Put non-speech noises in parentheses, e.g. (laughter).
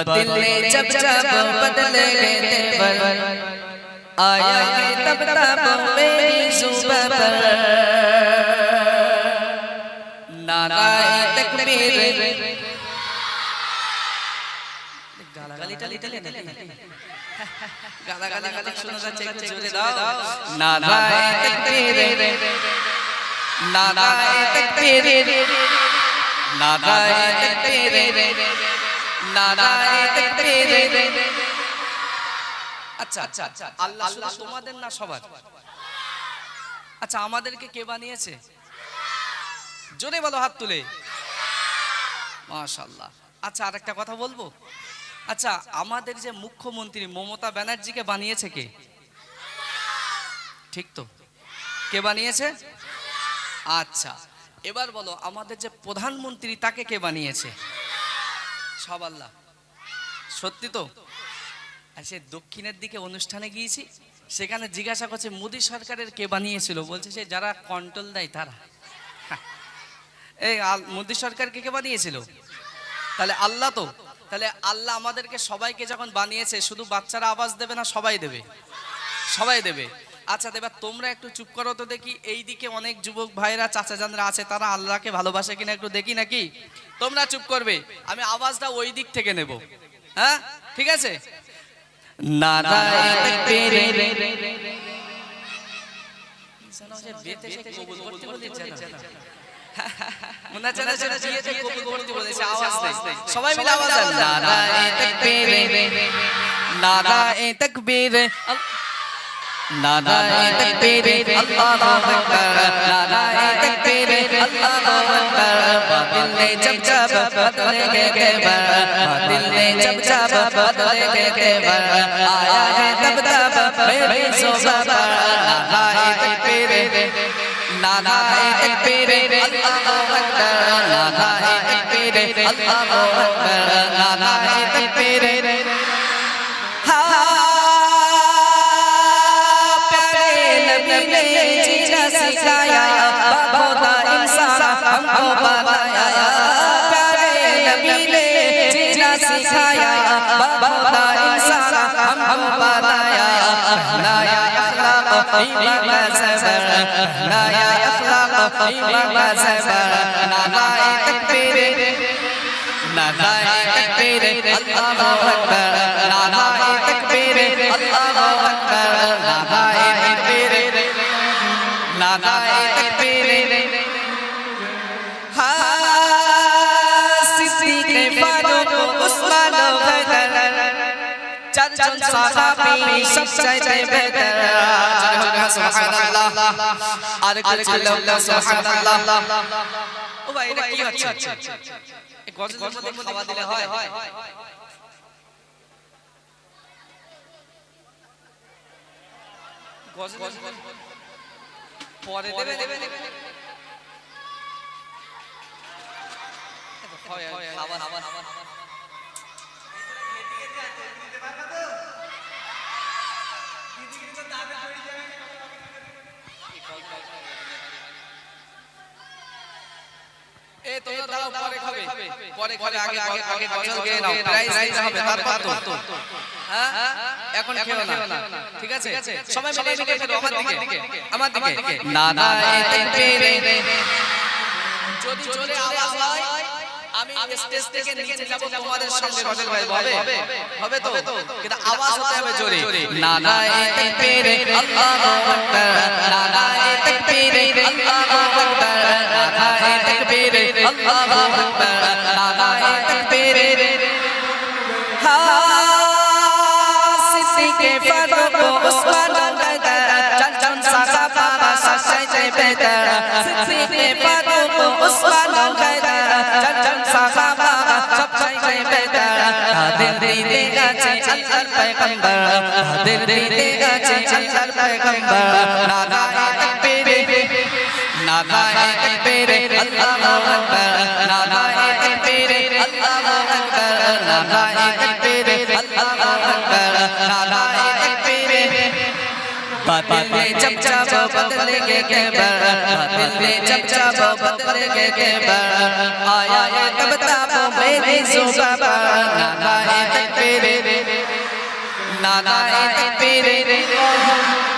बादल ने जब जब बदलेंगे तेवर आएंगे तब तब मेरी जुबान पर नाराए तकबीर গালাগালি টালি টালি গালাগালি গালি শোনা যাচ্ছে একটু জোরে দাও নারায়ে তাকবীর নারায়ে তাকবীর নারায়ে তাকবীর নারায়ে তাকবীর আচ্ছা আচ্ছা আল্লাহ শুধু তোমাদের না সবার? আচ্ছা আমাদেরকে কে বানিয়েছে? জোরে বলো হাত তুলে। মাশাল্লাহ আচ্ছা আর একটা কথা বলব? আচ্ছা আমাদের যে মুখ্যমন্ত্রী মমতা ব্যানার্জিকে বানিয়েছে কে? ঠিক তো। কে বানিয়েছে? আচ্ছা এবার বলো আমাদের যে প্রধানমন্ত্রী তাকে কে বানিয়েছে? সব আল্লাহ। সত্যি তো? আর সে দক্ষিণের দিকে অনুষ্ঠানে গিয়েছি, সেখানে জিজ্ঞাসা করছে, মোদী সরকারের কে বানিয়েছিল? বলছে সে, যারা কন্ট্রোল দেয় তারা। (laughs) এই মোদী সরকারকে কে বানিয়েছিল? তাহলে আল্লাহ তো। তাহলে আল্লাহ আমাদেরকে সবাইকে যখন বানিয়েছে, শুধু বাচ্চারা আওয়াজ দেবে না, সবাই দেবে? সবাই দেবে। আচ্ছা দেবা তোমরা একটু চুপ করো তো দেখি এই দিকে অনেক যুবক ভাইরা চাচা জানরা আছে তারা আল্লাহকে ভালোবাসে কিনা একটু দেখি নাকি? তোমরা চুপ করবে আমি আওয়াজটা ওই দিক থেকে নেব। হ্যাঁ? ঠিক আছে? সবাই মিলে আওয়াজ নারায়ে তাকবীর নারায়ে তাকবীর নারায় তকবীরে আল্লাহু আকবার নারায় তকবীরে আল্লাহু আকবার বাতিল নে জব জব বদলে গে কেবার বাতিল নে জব জব বদলে গে কেবার আয়া হে তব তব মেরে সোবা নারায় তকবীরে নারায় তকবীরে আল্লাহু আকবার নারায় তকবীরে আল্লাহু আকবার নারায় তকবীরে ने जीना सिखाया बाबोदा इंसान हमको बताया प्यारे नबी ने जीना सिखाया बाबोदा इंसान हमको बताया पहनाया अखलाक ईमान का सबर पहनाया अखलाक ईमान का सबर नाराए तकबीर नाराए तकबीर अल्लाहु अकबर नाराए तकबीर अल्लाहु अकबर नाराए সাহাবী সব বেহতর সুবহানাল্লাহ। আর একটু চিল্লাও সুবহানাল্লাহ। ও ভাই এটা কি হচ্ছে? এই গজলের মধ্যে খাওয়া দিলে হয়। গজলের পরে দেবে দেবে দেবে হয় হয় খাবার খাবার খাবার। এ তোমরা দাঁড়াও পরে খাবে। পরে খাবে আগে আগে আগে গজল গেয়ে নাও। প্রাইজ দিতে হবে তারপর তো। হ্যাঁ? এখন না। ঠিক আছে? সবাই মিলে মিলে খেলো আমার দিকে আমার দিকে। নারায়ে তাকবীর যদি জোরে আওয়াজ হয় আমি স্টেজ থেকে নিচে যাব তোমাদের সঙ্গে সজল ভাই হবে হবে তো কিন্তু আওয়াজ হতে হবে জোরে নারায়ে তাকবীর আল্লাহু আকবার নারায়ে তাকবীর আল্লাহু আকবার নারায়ে তাকবীর আল্লাহু আকবার নারায়ে তাকবীর সিদ্দিকে ফারুক উসমান হায়দার চারজন সাহাবা সবচাইতে বেহতর সিদ্দিকে ফারুক উসমান দিলে আছে আল্লাহর পয়গম্বর। তাদের দিতে আছে আল্লাহর পয়গম্বর। নারায়ে তাকবীর নারায়ে তাকবীর আল্লাহু আকবার। নারায়ে তাকবীর আল্লাহু আকবার। নারায়ে के बड़ा दिल में जब जब बदल के के बड़ा आया है कब तब मेरी सुबह नाना है तकबीर नाना है तकबीर